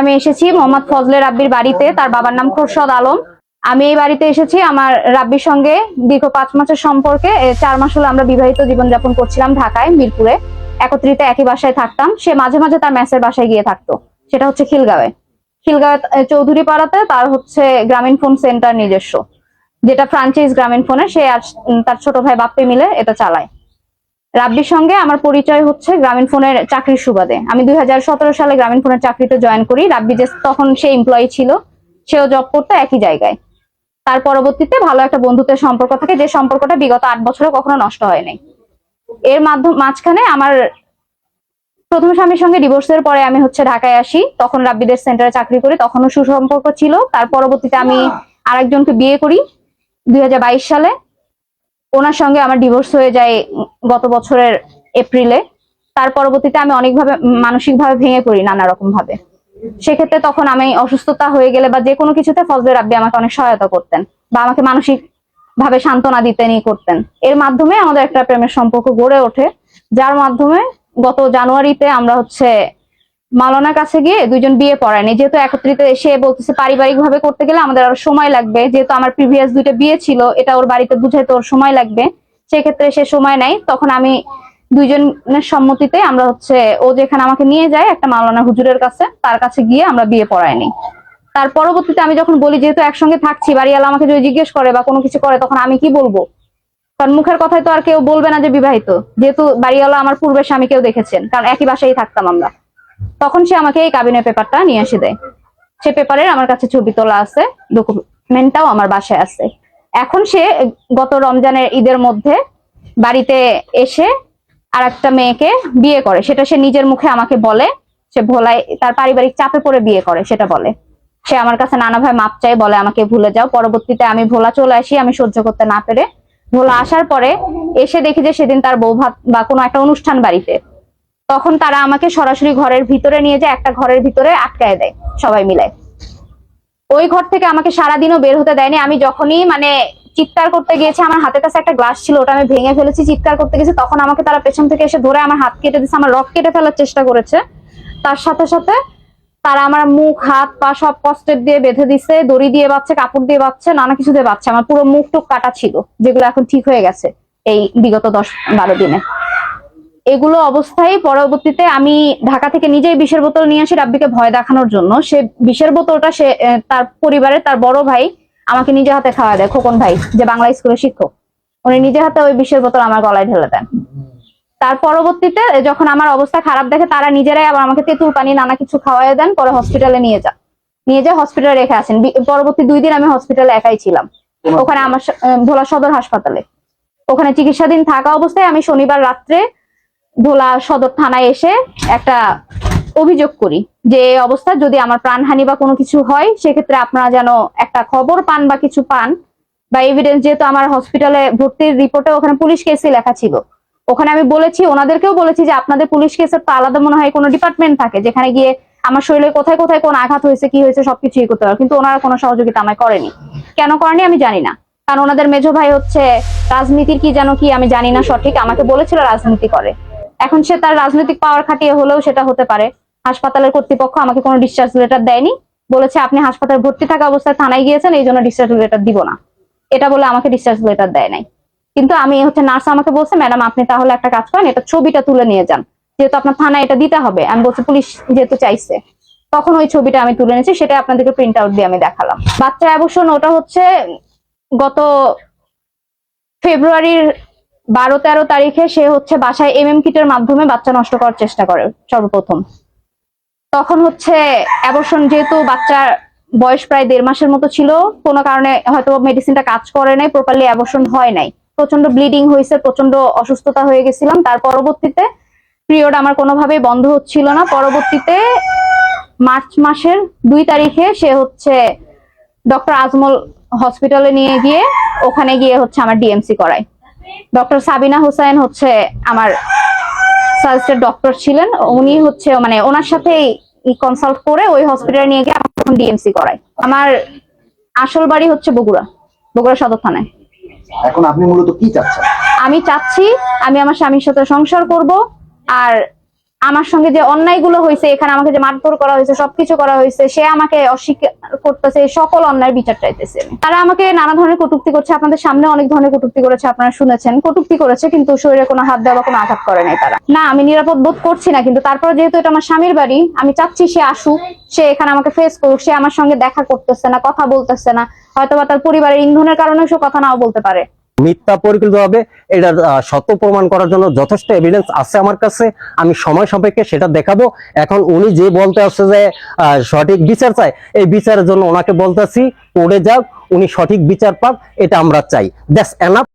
আমি এসেছি মোহাম্মদ ফজলে রাব্বির বাড়িতে, তার বাবার নাম খোরশদ আলম। আমি এই বাড়িতে এসেছি আমার রাব্বির সঙ্গে দীর্ঘ পাঁচ মাসের সম্পর্কে। চার মাস হলো আমরা বিবাহিত জীবনযাপন করছিলাম ঢাকায়, মিরপুরে। একত্রিত একই বাসায় থাকতাম। সে মাঝে মাঝে তার ম্যাসের বাসায় গিয়ে থাকতো। সেটা হচ্ছে খিলগাঁওয়ে। খিলগাঁও চৌধুরী পাড়াতে তার হচ্ছে গ্রামীণ ফোন সেন্টার নিজস্ব, যেটা ফ্রাঞ্চাইজ গ্রামীণ ফোনের সে আর তার ছোট ভাই বাপ্পে মিলে এটা চালায়। রাব্বির সঙ্গে আমার পরিচয় হচ্ছে গ্রামীণ ফোনের চাকরির সুবাদে। আমি দুই সালে গ্রামীণ ফোনের চাকরিতে জয়েন করি। রাব্বি যে তখন সে এমপ্লয়ি ছিল। সেও জব করতো একই জায়গায়। তার পরবর্তীতে ভালো একটা বন্ধুত্বের সম্পর্ক থাকে। যে সম্পর্কটা বিগত আট বছরে কখনো নষ্ট হয় নাই। এর মাধ্যম মাঝখানে আমার প্রথম স্বামীর সঙ্গে ডিভোর্সের পরে আমি হচ্ছে ঢাকায় আসি। তখন রাব্বিদের সেন্টারে চাকরি করি। তখনও সুসম্পর্ক ছিল। তার পরবর্তীতে আমি আরেকজনকে বিয়ে করি দুই হাজার বাইশ সালে। ওনার সঙ্গে আমার ডিভোর্স হয়ে যায় গত বছরের এপ্রিলে তার পরবর্তীতে আমি অনেকভাবে মানসিক ভাবে ভেঙে পড়ি নানা রকম ভাবে। সেক্ষেত্রে তখন আমি অসুস্থতা হয়ে গেলে বা যে কোনো কিছুতে ফজলে রাব্বি আমাকে অনেক সহায়তা করতেন বা আমাকে মানসিক ভাবে সান্ত্বনা দিতেন ই করতেন। এর মাধ্যমে আমাদের একটা প্রেমের সম্পর্ক গড়ে ওঠে, যার মাধ্যমে গত জানুয়ারিতে আমরা হচ্ছে মালনার কাছে গিয়ে দুইজন বিয়ে পড়ায়নি যেহেতু একত্রিত এসে বলতেছে পারিবারিক ভাবে করতে গেলে আমাদের আরও সময় লাগবে। যেহেতু আমার প্রিভিয়াস দুইটা বিয়ে ছিল, এটা ওর বাড়িতে বুঝাইতে ওর সময় লাগবে। সেক্ষেত্রে সে সময় নাই। তখন আমি দুইজনের সম্মতিতে আমরা হচ্ছে, ও যেখানে আমাকে নিয়ে যায়, একটা মাওলানা হুজুরের কাছে, তার কাছে গিয়ে আমরা বিয়ে পড়াইনি তার পরবর্তীতে আমি যখন বলি, যেহেতু একসঙ্গে থাকছি, বাড়িওয়ালা আমাকে যদি জিজ্ঞেস করে বা কোনো কিছু করে, তখন আমি কি বলব? কারণ মুখের কথায় তো আর কেউ বলবে না যে বিবাহিত। যেহেতু বাড়িওয়ালা আমার পূর্বের স্বামীকেও দেখেছেন, কারণ একই বাসায় থাকতাম আমরা। তখন সে আমাকে এই কাবিনের পেপারটা নিয়ে এসে দেয়। সে পেপারের আমার কাছে ছবি তোলা আছে ডকুমেন্টটাও আমার বাসায় আছে। এখন সে গত রমজানের ঈদের মধ্যে বাড়িতে এসে আর একটা মেয়েকে বিয়ে করে। সেটা সে নিজের মুখে আমাকে বলে, সে ভোলায় তার পারিবারিক চাপে পড়ে বিয়ে করে, সেটা বলে। সে আমার কাছে, নানা নানাভাবে মাপ চাই, বলে আমাকে ভুলে যাও। পরবর্তীতে আমি ভোলা চলে আসি, আমি সহ্য করতে না পেরে ভোলা আসার পরে এসে দেখি যে সেদিন তার বউ ভাত বা কোনো একটা অনুষ্ঠান বাড়িতে তখন তারা আমাকে সরাসরি ঘরের ভিতরে নিয়ে যায়, একটা ঘরের ভিতরে আটকায় দেয় সবাই মিলে। ওই ঘর থেকে আমাকে সারাদিনও বের হতে দেয়নি। আমি যখনই মানে চিৎকার করতে গিয়েছি, আমার হাতের কাছে একটা গ্লাস ছিল, ওটা আমি ভেঙে ফেলেছি, চিৎকার করতে গেছি তখন আমাকে তারা পেছন থেকে এসে ধরে আমার হাত কেটে দিয়েছে, আমার রক কেটে ফেলার চেষ্টা করেছে। তার সাথে সাথে তারা আমার মুখ, হাত, পা সব কষ্টের দিয়ে বেঁধে দিছে, দড়ি দিয়ে বাচ্ছে কাপড় দিয়ে বাচ্ছে নানা কিছু দিয়ে বাচ্ছে আমার পুরো মুখ টুক কাটা ছিল, যেগুলো এখন ঠিক হয়ে গেছে এই বিগত দশ বারো দিনে। এগুলো অবস্থায় পরবর্তীতে আমি ঢাকা থেকে নিজেই বিষের বোতল নিয়ে আসি রাব্বিকে ভয় দেখানোর জন্য। সে বিষের বোতলটা সে তার পরিবারের তার বড় ভাই আমাকে নিজে হাতে খাওয়া দেয় খোকন ভাই যে বাংলা স্কুলের শিক্ষক। উনি নিজে হাতে ওই বিষের বোতল আমার গলায় ঢেলে দেন। তার পরবর্তীতে যখন আমার অবস্থা খারাপ দেখে তারা নিজেরাই আবার আমাকে তেঁতুল পানি নানা কিছু খাওয়াই দেন পরে হসপিটালে নিয়ে যান নিয়ে যায় হসপিটালে রেখে আসেন। পরবর্তী দুই দিন আমি হসপিটালে একাই ছিলাম। ওখানে আমার ভোলা সদর হাসপাতালে। ওখানে চিকিৎসাধীন থাকা অবস্থায় আমি শনিবার রাত্রে ভোলা সদর থানায় এসে একটা অভিযোগ করি যে অবস্থা, যদি আমার প্রাণহানি বা কোনো কিছু হয়, সেক্ষেত্রে আপনারা যেন একটা খবর পান বা কিছু পান বা এভিডেন্স যেহেতু আমার হসপিটালে ভর্তির রিপোর্টে ওখানে পুলিশ কেসে লেখা ছিল। ওখানে আমি বলেছি, ওনাদেরকেও বলেছি যে আপনাদের পুলিশ কেসের তো আলাদা মনে হয় কোনো ডিপার্টমেন্ট থাকে, যেখানে গিয়ে আমার শরীরে কোথায় কোথায় কোন আঘাত হয়েছে, কি হয়েছে, সবকিছু ইয়ে করতে পারবে কিন্তু ওনারা কোনো সহযোগিতা আমায় করেনি। কেন করেনি আমি জানি না। কারণ ওনাদের মেজো ভাই হচ্ছে রাজনীতির কি যেন কি আমি জানি না সঠিক। আমাকে বলেছিল রাজনীতি করে। এখন সে তার রাজনৈতিক পাওয়ার খাটিয়ে হলেও সেটা হতে পারে। হাসপাতালের কর্তৃপক্ষ আমাকে কোনো ডিসচার্জ লেটার দেয়নি। বলেছে, আপনি হাসপাতালে ভর্তি থাকা অবস্থায় থানায় গিয়েছেন, এই জন্য ডিসচার্জ লেটার দিব না। এটা বলে আমাকে ডিসচার্জ লেটার দেয় নাই। কিন্তু আমি হচ্ছে নার্স আমাকে বলছে, ম্যাডাম, আপনি তাহলে একটা কাজ করেন, এটা ছবিটা তুলে নিয়ে যান। যেহেতু আপনার থানায় এটা দিতে হবে, আমি বলছি পুলিশ যেহেতু চাইছে, তখন ওই ছবিটা আমি তুলে নিয়েছি সেটা আপনাদেরকে প্রিন্ট আউট দিয়ে আমি দেখালাম। বাচ্চা অ্যাবর্ষণ ওটা হচ্ছে গত ফেব্রুয়ারির বারো তেরো তারিখে সে হচ্ছে বাসায় এম এম কিটের মাধ্যমে বাচ্চা নষ্ট করার চেষ্টা করে, সর্বপ্রথম। তখন হচ্ছে অ্যাবর্ষণ যেহেতু বাচ্চার বয়স প্রায় দেড় মাসের মতো ছিল, কোনো কারণে হয়তো মেডিসিনটা কাজ করে নাই প্রপারলি অ্যাবর্ষণ হয় নাই। প্রচণ্ড ব্লিডিং হয়েছে প্রচণ্ড অসুস্থতা হয়ে গেছিলাম। তার পরবর্তীতে পিরিয়ড আমার কোনোভাবেই বন্ধ হচ্ছিল না। পরবর্তীতে মার্চ মাসের দুই তারিখে সে হচ্ছে ডক্টর আজমল হসপিটালে নিয়ে গিয়ে ওখানে গিয়ে হচ্ছে আমার ডিএমসি করায়। ডক্টর সাবিনা হুসাইন হচ্ছে আমার সাজেস্টেড ডক্টর ছিলেন। উনি হচ্ছে মানে ওনার সাথে কনসাল্ট করে ওই হসপিটালে নিয়ে গিয়ে আমার তখন ডিএমসি করায়। আমার আসল বাড়ি হচ্ছে বগুড়া বগুড়া সদর থানায়। এখন আপনি মূলত কি চাচ্ছেন? আমি চাচ্ছি আমি আমার স্বামীর সাথে সংসার করব আর আমার সঙ্গে যে অন্যায়গুলো হয়েছে, এখানে আমাকে যে মারধর করা হয়েছে, সবকিছু করা হয়েছে, সে আমাকে অস্বীকার করতেছে সকল অন্যায়ের বিচার চাইতেছে। তারা আমাকে নানা ধরনের কটূক্তি করছে, আপনাদের সামনে অনেক ধরনের কটূক্তি করেছে, আপনারা শুনেছেন। কটূক্তি করেছে, কিন্তু শরীরে কোনো হাত দেওয়া কোনো আঘাত করে নাই তারা। না, আমি নিরাপদ বোধ করছি না, কিন্তু তারপর যেহেতু এটা আমার স্বামীর বাড়ি, আমি চাচ্ছি সে আসুক, সে এখানে আমাকে ফেস করুক, সে আমার সঙ্গে দেখা করতেছে না, কথা বলতেছে না, হয়তোবা তার পরিবারের ইন্ধনের কারণে সে কথা নাও বলতে পারে। মিথ্যা পরিকল্পিতভাবে এটা আহ, সত্য প্রমাণ করার জন্য যথেষ্ট এভিডেন্স আছে আমার কাছে। আমি সময় সাপেক্ষে সেটা দেখাবো। এখন উনি যে বলতে আসছে যে সঠিক বিচার চাই এই বিচারের জন্য ওনাকে বলতেছি পড়ে যাক উনি সঠিক বিচার পাক এটা আমরা চাই। That's enough